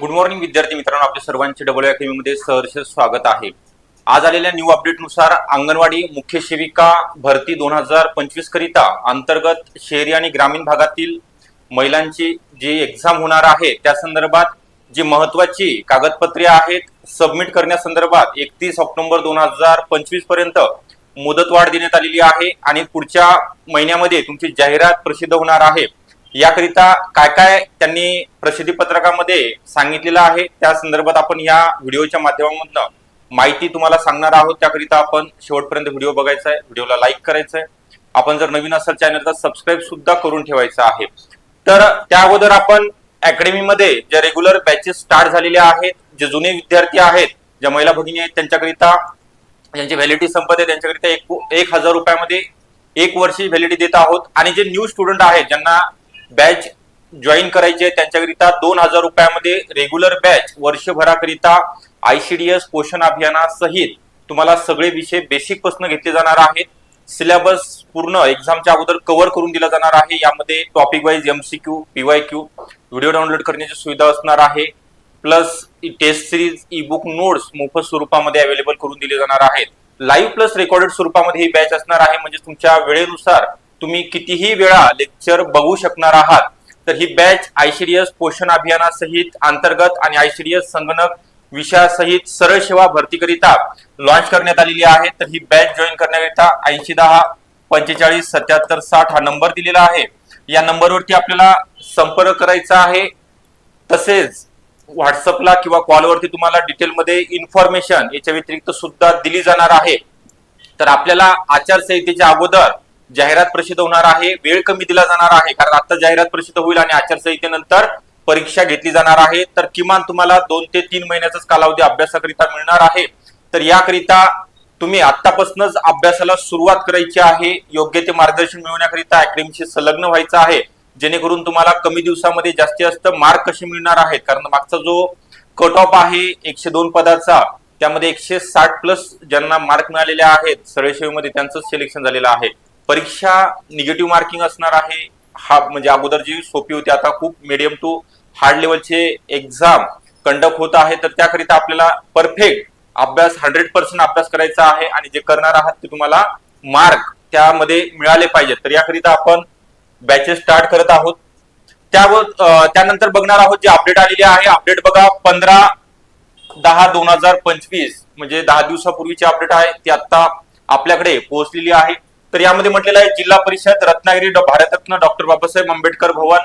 Good morning विद्यार्थी मित्रांनो. आपल्या सर्वांचे डबल अकॅडमीमध्ये सहर्ष स्वागत आहे. आज आलेल्या न्यू अपडेटनुसार अंगणवाडी मुख्य सेविका भरती दोन हजार पंचवीस करिता अंतर्गत शहरी आणि ग्रामीण भागातील महिलांची जी एक्झाम होणार आहे त्या संदर्भात जी महत्वाची कागदपत्रे आहेत सबमिट करण्यासंदर्भात एकतीस ऑक्टोबर दोन हजार पंचवीसपर्यंत मुदतवाढ देण्यात आलेली आहे आणि पुढच्या महिन्यामध्ये तुमची जाहिरात प्रसिद्ध होणार आहे. याकरिता काय काय त्यांनी प्रसिद्धी पत्रकामध्ये सांगितलेलं आहे त्या संदर्भात आपण या व्हिडिओच्या माध्यमामधनं माहिती तुम्हाला सांगणार आहोत. त्याकरिता आपण शेवटपर्यंत व्हिडिओ बघायचा आहे व्हिडिओला लाईक करायचंय आहे. आपण जर नवीन असाल चॅनलचा सबस्क्राईब सुद्धा करून ठेवायचं आहे. तर त्या अगोदर आपण अकॅडमीमध्ये ज्या रेग्युलर बॅचेस स्टार्ट झालेल्या आहेत जे जुने विद्यार्थी आहेत ज्या महिला भगिनी आहेत त्यांच्याकरिता ज्यांची व्हॅलिडिटी संपत आहे. त्यांच्याकरिता एक एक हजार रुपयामध्ये एक वर्षी व्हॅलिडिटी देत आहोत. आणि जे न्यू स्टुडंट आहेत ज्यांना बॅच जॉईन करायचे. आहे, त्यांच्याकरिता दोन हजार रुपयामध्ये रेग्युलर बॅच वर्षभराकरिता आयसीडीएस पोषण अभियानासहित तुम्हाला सगळे विषय बेसिकपासून घेतले जाणार आहेत. सिलेबस पूर्ण एक्झामच्या अगोदर कव्हर करून दिला जाणार आहे. यामध्ये topic wise MCQ P Y Q video download करण्याची सुविधा असणार आहे. Plus test series e book notes मोफत स्वरूपामध्ये अवेलेबल करून दिले जाणार आहेत. लाईव्ह प्लस रेकॉर्डेड स्वरूपामध्ये ही बॅच असणार आहे. म्हणजे तुमच्या वेळेनुसार तुम्ही कितीही वेळा लेक्चर बघू शकणार आहात तर ही बॅच आयसीडीएस पोषण अभियानासहित अंतर्गत आणि आयसीडीएस संगणक विषयासहित सरळ सेवा भरतीकरिता लॉन्च करण्यात आलेली आहे. तर ही बॅच जॉईन करण्याकरिता ऐंशी दहा पंचेचाळीस सत्याहत्तर साठ हा नंबर दिलेला आहे. या नंबरवरती आपल्याला संपर्क करायचा आहे. तसेच व्हॉट्सअपला किंवा कॉलवरती तुम्हाला डिटेलमध्ये इन्फॉर्मेशन याच्या व्यतिरिक्त सुद्धा दिली जाणार आहे. तर आपल्याला आचारसंहितेच्या अगोदर जाहिरात प्रसिद्ध होणार आहे वेळ कमी दिला जाणार आहे कारण आता जाहिरात प्रसिद्ध होईल आणि आचारसंहितेनंतर परीक्षा घेतली जाणार आहे तर किमान तुम्हाला दोन ते तीन महिन्याचाच कालावधी अभ्यासाकरिता मिळणार आहे. तर याकरिता तुम्ही आतापासूनच अभ्यासाला सुरुवात करायची आहे योग्य ते मार्गदर्शन मिळवण्याकरिता अकॅडमीशी संलग्न व्हायचं आहे. जेणेकरून तुम्हाला कमी दिवसामध्ये जास्तीत जास्त मार्क कसे मिळणार आहेत? कारण मागचा जो कट ऑफ आहे एकशे दोन पदाचा त्यामध्ये एकशे साठ प्लस ज्यांना मार्क मिळालेले आहेत सरळसेवेमध्ये त्यांचं सिलेक्शन झालेलं आहे. परीक्षा निगेटिव्ह मार्किंग असणार आहे. हा म्हणजे अगोदर जी सोपी होती आता खूप मिडियम टू हार्ड लेवलचे एक्झाम कंडक्ट होत आहे. तर त्याकरिता आपल्याला परफेक्ट अभ्यास हंड्रेड पर्सेंट अभ्यास करायचा आहे आणि जे करणार आहात ते तुम्हाला मार्क त्यामध्ये मिळाले पाहिजेत. तर याकरिता आपण बॅचेस स्टार्ट करत आहोत. त्यावर त्यानंतर बघणार आहोत जे अपडेट आलेले आहे. अपडेट बघा पंधरा दहा दोन हजार पंचवीस म्हणजे दहा दिवसापूर्वीची अपडेट आहे. ती आता आपल्याकडे पोहोचलेली आहे. तर यामध्ये म्हटलेलं आहे जिल्हा परिषद रत्नागिरी भारतरत्न डॉक्टर बाबासाहेब आंबेडकर भवन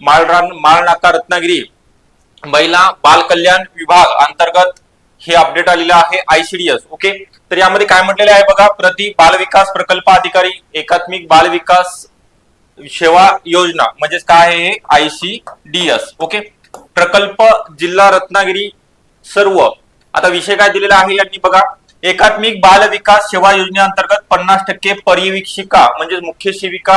माळरान माळनाका रत्नागिरी महिला बाल कल्याण विभाग अंतर्गत हे अपडेट आलेलं आहे आयसीडीएस ओके तर यामध्ये काय म्हटलेलं आहे बघा प्रति बाल विकास प्रकल्प अधिकारी एकात्मिक बाल विकास सेवा योजना म्हणजेच काय आहे हे? आयसीडीएस ओके प्रकल्प जिल्हा रत्नागिरी सर्व. आता विषय काय दिलेला आहे यांनी बघा. एकात्मिक बाल विकास सेवा योजनेअंतर्गत पन्नास टक्के परिवीक्षिका म्हणजे मुख्य सेविका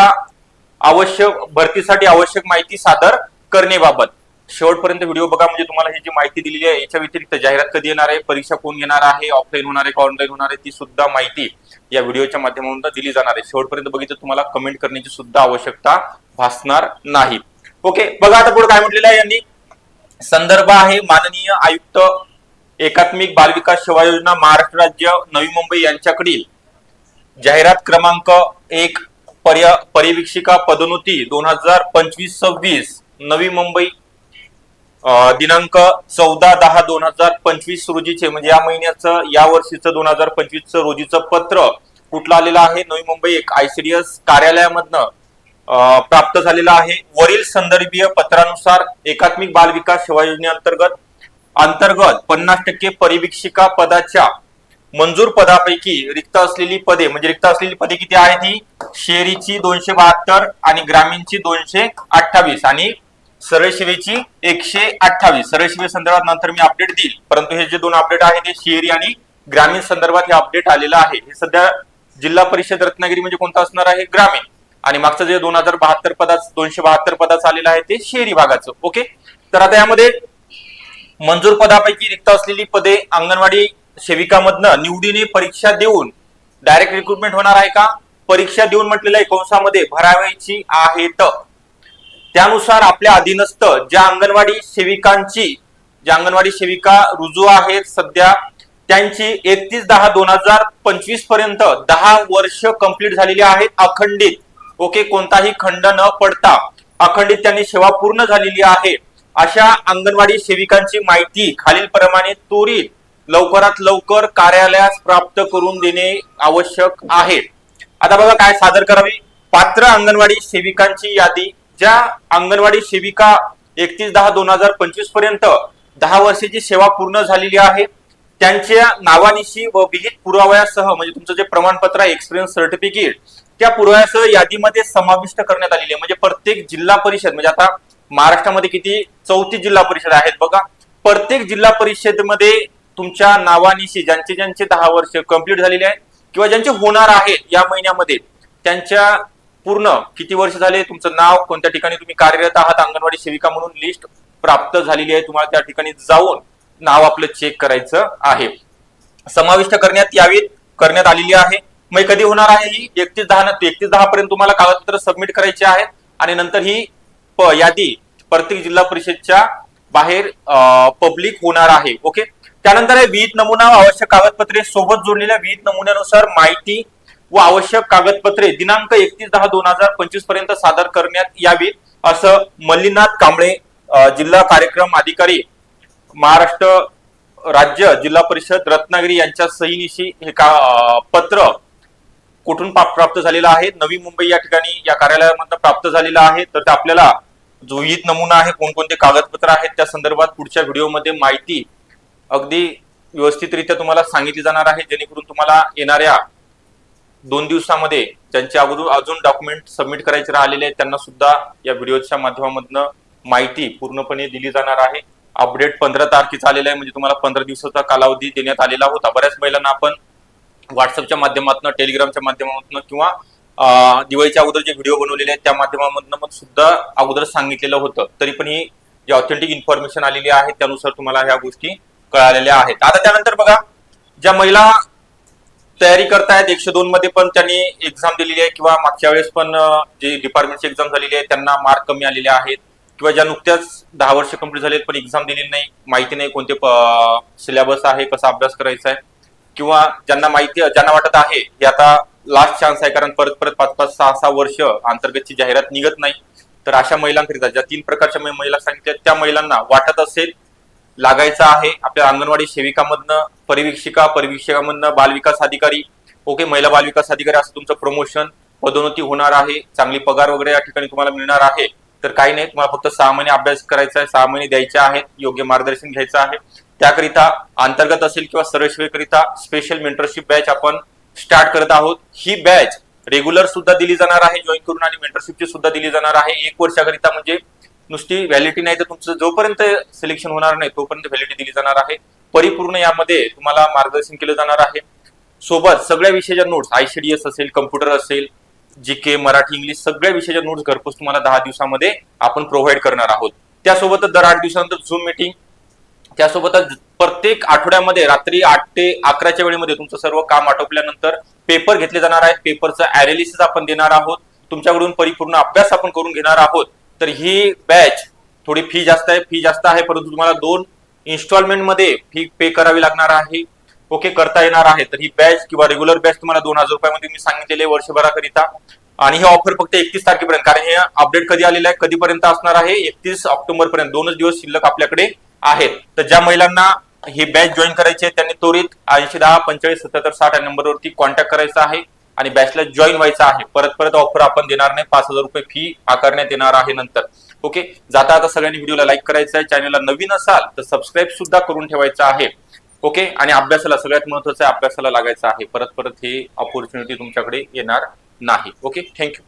आवश्यक भरतीसाठी आवश्यक माहिती सादर करण्याबाबत. शेवटपर्यंत व्हिडिओ बघा म्हणजे तुम्हाला ही जी माहिती दिलेली आहे याच्या व्यतिरिक्त जाहिरात कधी येणार आहे परीक्षा कोण घेणार आहे ऑफलाईन होणार आहे का ऑनलाईन होणार आहे ती सुद्धा माहिती या व्हिडिओच्या माध्यमातून दिली जाणार आहे. शेवटपर्यंत बघितलं तुम्हाला कमेंट करण्याची सुद्धा आवश्यकता भासणार नाही. ओके बघा आता पुढे काय म्हटलेलं आहे यांनी. संदर्भ आहे माननीय आयुक्त एकात्मिक बालविकास सेवा योजना महाराष्ट्र राज्य नवी मुंबई यांच्याकडील जाहिरात क्रमांक एक पर्य परिवीक्षिका पदोन्नती दोन हजार पंचवीस सव्वीस नवी मुंबई दिनांक चौदा दहा दोन हजार पंचवीस रोजीचे म्हणजे या महिन्याचं या वर्षीचं दोन हजार पंचवीसचं रोजीचं पत्र कुठलं आलेलं आहे? नवी मुंबई एक आयसीडीएस कार्यालयामधनं प्राप्त झालेलं आहे. वरील संदर्भीय पत्रानुसार एकात्मिक बाल विकास सेवा योजनेअंतर्गत अंतर्गत पन्नास टक्के परिवीक्षिका पदाच्या मंजूर पदापैकी रिक्त असलेली पदे म्हणजे रिक्त असलेली पदे किती आहेत ही? शहरीची दोनशे बहात्तर आणि ग्रामीणची दोनशे अठ्ठावीस. आणि सरळ सेवेची एकशे अठ्ठावीस. सरळ सेवे संदर्भात नंतर मी अपडेट देईल. परंतु हे जे दोन अपडेट आहेत ते शहरी आणि ग्रामीण संदर्भात हे अपडेट आलेलं आहे. हे सध्या जिल्हा परिषद रत्नागिरी म्हणजे कोणता असणार आहे? ग्रामीण. आणि मागचं जे दोन हजार बहात्तर पदाच दोनशे बहात्तर पदाच आलेलं आहे ते शहरी भागाचं. ओके? तर आता यामध्ये मंजूर पदापैकी रिक्त असलेली पदे अंगणवाडी सेविकामधनं निवडीने परीक्षा देऊन डायरेक्ट रिक्रुटमेंट होणार आहे का? परीक्षा देऊन म्हटलेल्या कंसामध्ये भरावायची आहेत. त्यानुसार आपल्या अधीनस्थ ज्या अंगणवाडी सेविकांची ज्या अंगणवाडी सेविका रुजू आहेत सध्या त्यांची एकतीस दहा दोन हजार पंचवीसपर्यंत दहा वर्ष कंप्लीट झालेली आहेत अखंडित. ओके कोणताही खंड न पडता अखंडित त्यांनी सेवा पूर्ण झालेली आहे. अशा अंगणवाडी सेविकांची माहिती खालील प्रमाणे त्वरित लवकरात लवकर कार्यालयास प्राप्त करून देणे आवश्यक आहे. आता बघा काय सादर करावी. पात्र अंगणवाडी सेविकांची यादी ज्या अंगणवाडी सेविका एकतीस दहा दोन हजार पंचवीसपर्यंत दहा वर्षाची सेवा पूर्ण झालेली आहे. त्यांच्या नावानिशी व विहित पुराव्यासह म्हणजे तुमचं जे प्रमाणपत्र आहे एक्सपिरियन्स सर्टिफिकेट त्या पुराव्यासह यादीमध्ये समाविष्ट करण्यात आलेली आहे. म्हणजे प्रत्येक जिल्हा परिषद म्हणजे आता महाराष्ट्रामध्ये किती चौतीस जिल्हा परिषद आहेत. बघा प्रत्येक जिल्हा परिषदेमध्ये तुमच्या नावानिशी ज्यांचे ज्यांचे दहा वर्ष कंप्लीट झालेले आहेत किंवा ज्यांचे होणार आहेत या महिन्यामध्ये त्यांच्या पूर्ण किती वर्ष झाले तुमचं नाव कोणत्या ठिकाणी तुम्ही कार्यरत आहात अंगणवाडी सेविका म्हणून लिस्ट प्राप्त झालेली आहे. तुम्हाला त्या ठिकाणी जाऊन नाव आपलं चेक करायचं आहे. समाविष्ट करण्यात यावी करण्यात आलेली आहे. मग कधी होणार आहे ही? एकतीस दहा एकतीस दहा पर्यंत तुम्हाला कागदपत्र सबमिट करायचे आहेत आणि नंतर ही प- यादी प्रत्येक जिल्हा परिषदच्या बाहेर पब्लिक होणार आहे ओके त्यानंतर आहे विहित नमुना व आवश्यक कागदपत्रे सोबत जोडलेल्या विहित नमुन्यानुसार माहिती व आवश्यक कागदपत्रे दिनांक एकतीस दहा दोन हजार पंचवीसपर्यंत सादर करण्यात यावीत असं मल्लीनाथ कांबळे जिल्हा कार्यक्रम अधिकारी महाराष्ट्र राज्य जिल्हा परिषद रत्नागिरी यांच्या सहीनिशी हे का पत्र कुठून प्राप्त झालेलं आहे? नवी मुंबई या ठिकाणी या कार्यालयामधून प्राप्त झालेलं आहे. तर ते आपल्याला जो नमुना आहे कोणकोणते कागदपत्र आहेत त्या संदर्भात पुढच्या व्हिडिओमध्ये माहिती अगदी व्यवस्थितरित्या तुम्हाला सांगितली जाणार आहे जेणेकरून तुम्हाला येणाऱ्या दोन दिवसामध्ये ज्यांचे अगोदर अजून डॉक्युमेंट सबमिट करायचे राहिलेले आहेत त्यांना सुद्धा या व्हिडिओच्या माध्यमामधनं माहिती पूर्णपणे दिली जाणार आहे. अपडेट पंधरा तारखेचा आलेला आहे म्हणजे तुम्हाला पंधरा दिवसाचा कालावधी देण्यात आलेला होता. बऱ्याच महिलांना आपण व्हॉट्सअपच्या माध्यमातून टेलिग्रामच्या माध्यमातून किंवा दिवाळीच्या अगोदर जे व्हिडिओ बनवलेले आहेत त्या माध्यमामधनं मग सुद्धा अगोदर सांगितलेलं होतं. तरी पण ही जी ऑथेंटिक इन्फॉर्मेशन आलेली आहे त्यानुसार तुम्हाला ह्या गोष्टी कळालेल्या आहेत. आता त्यानंतर बघा ज्या महिला तयारी करतायत एकशे दोन मध्ये पण त्यांनी एक्झाम दिलेली आहे किंवा मागच्या वेळेस पण जे डिपार्टमेंटची एक्झाम झालेली आहे त्यांना मार्क कमी आलेले आहेत किंवा ज्या नुकत्याच दहा वर्ष कंप्लीट झालेत पण एक्झाम दिलेली नाही माहिती नाही कोणते सिलेबस आहे कसा अभ्यास करायचा आहे किंवा ज्यांना माहिती ज्यांना वाटत आहे की आता लास्ट चान्स आहे कारण परत परत पाच पाच सहा सहा वर्ष अंतर्गतची जाहिरात निघत नाही. तर अशा महिलांकरिता ज्या तीन प्रकारच्या महिला सांगितल्या त्या महिलांना वाटत असेल लागायचं आहे आपल्या अंगणवाडी सेविकामधनं परिवीक्षिका परिवीक्षकामधनं बालविकास अधिकारी. ओके महिला बालविकास अधिकारी असं तुमचं प्रमोशन पदोन्नती होणार आहे चांगली पगार वगैरे या ठिकाणी तुम्हाला मिळणार आहे. तर काही नाही तुम्हाला फक्त सहा महिने अभ्यास करायचा आहे सहा महिने द्यायचे आहेत योग्य मार्गदर्शन घ्यायचं आहे. त्याकरिता अंतर्गत असेल किंवा सरळ सेवेकरिता स्पेशल मेंटरशिप बॅच आपण स्टार्ट करत आहोत. ही बॅच रेग्युलर सुद्धा दिली जाणार आहे जॉईन करून आणि मेंटरशिपची सुद्धा दिली जाणार आहे. एक वर्षाकरिता म्हणजे नुसती व्हॅलिडिटी नाही तर तुमचं जोपर्यंत सिलेक्शन होणार नाही तोपर्यंत व्हॅलिडिटी दिली जाणार आहे. परिपूर्ण यामध्ये तुम्हाला मार्गदर्शन केलं जाणार आहे. सोबत सगळ्या विषयाच्या नोट्स आयसीडीएस असेल कम्प्युटर असेल जी के मराठी इंग्लिश सगळ्या विषयाच्या नोट्स घरपोच तुम्हाला दहा दिवसामध्ये आपण प्रोव्हाइड करणार आहोत. त्यासोबतच दर आठ दिवसानंतर झूम मिटिंग त्यासोबतच प्रत्येक आठवड्यामध्ये रात्री आठ ते अकराच्या वेळेमध्ये तुमचं सर्व काम आटोपल्यानंतर पेपर घेतले जाणार आहेत. पेपरचं अॅनालिसिस आपण देणार आहोत. तुमच्याकडून परिपूर्ण अभ्यास आपण करून घेणार आहोत. तर ही बॅच थोडी फी जास्त आहे. फी जास्त आहे परंतु तुम्हाला दोन इन्स्टॉलमेंटमध्ये फी पे करावी लागणार आहे. ओके करता येणार आहे. तर ही बॅच किंवा रेग्युलर बॅच तुम्हाला दोन हजार रुपयामध्ये मी सांगितलेले वर्षभराकरिता. आणि हे ऑफर फक्त एकतीस तारखेपर्यंत कारण हे अपडेट कधी आलेलं आहे? कधीपर्यंत असणार आहे? एकतीस ऑक्टोबर पर्यंत दोनच दिवस शिल्लक आपल्याकडे आहेत. तर ज्या महिलांना ही बॅच जॉईन करायची आहे त्यांनी त्वरित ऐंशी दहा पंचेचाळीस सत्याहत्तर साठ या नंबरवरती कॉन्टॅक्ट करायचा आहे आणि बॅचला जॉईन व्हायचं आहे. परत परत ऑफर आपण देणार नाही. पाच हजार रुपये फी आकारण्यात येणार आहे नंतर. ओके जाता आता सगळ्यांनी व्हिडिओला लाईक करायचं आहे. चॅनलला नवीन असाल तर सबस्क्राईब सुद्धा करून ठेवायचं आहे. ओके आणि अभ्यासाला सगळ्यात महत्वाचं आहे अभ्यासाला लागायचं आहे. परत परत ही ऑपॉर्च्युनिटी तुमच्याकडे येणार नाही. Okay thank you